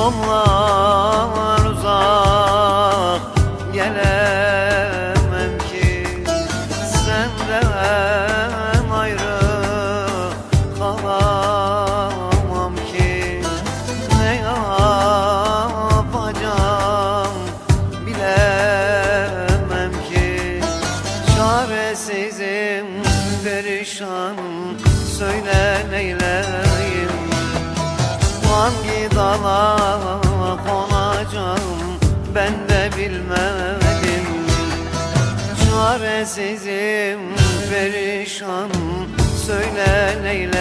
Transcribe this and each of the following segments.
Yollar uzak. Gelemem ki Senden ayrı kalamam ki. Ne yapacağım bilemem ki. Çaresizim perişanım söyle neyleyim Hangi dala bilmedim. Çaresizim perişanım söyle neyleyim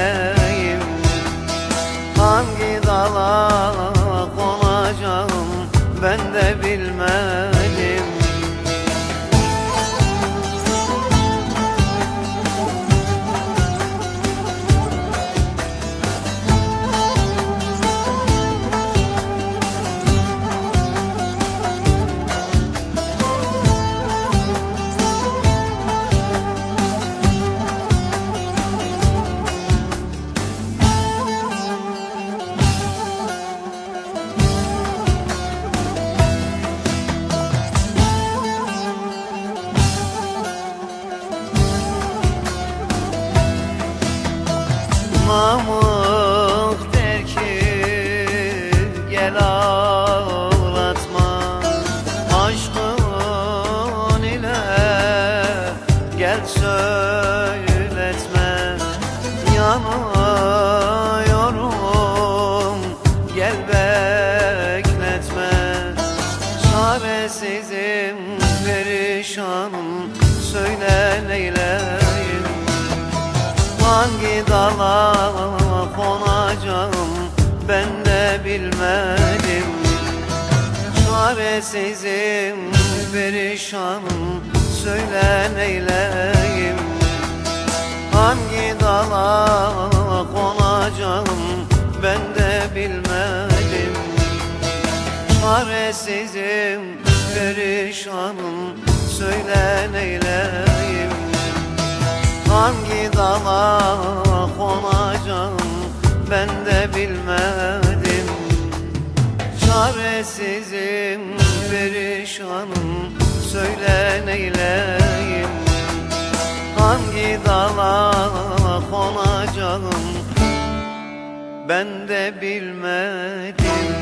Namık der ki gel ağlatma Aşkın ile gel söyletme. Yanıyorum gel bekletme. Çaresizim perişanım söyle neyleyim bilmedim Çaresizim, perişanım söyle neyleyim? Hangi dala konacağım ben de bilmedim. Çaresizim, perişanım. Söyle neyleyim? Hangi dala konacağım ben de bilmedim Çaresizim, perişanım. Söyle neyleyim? Hangi dala konacağım? Ben de bilmedim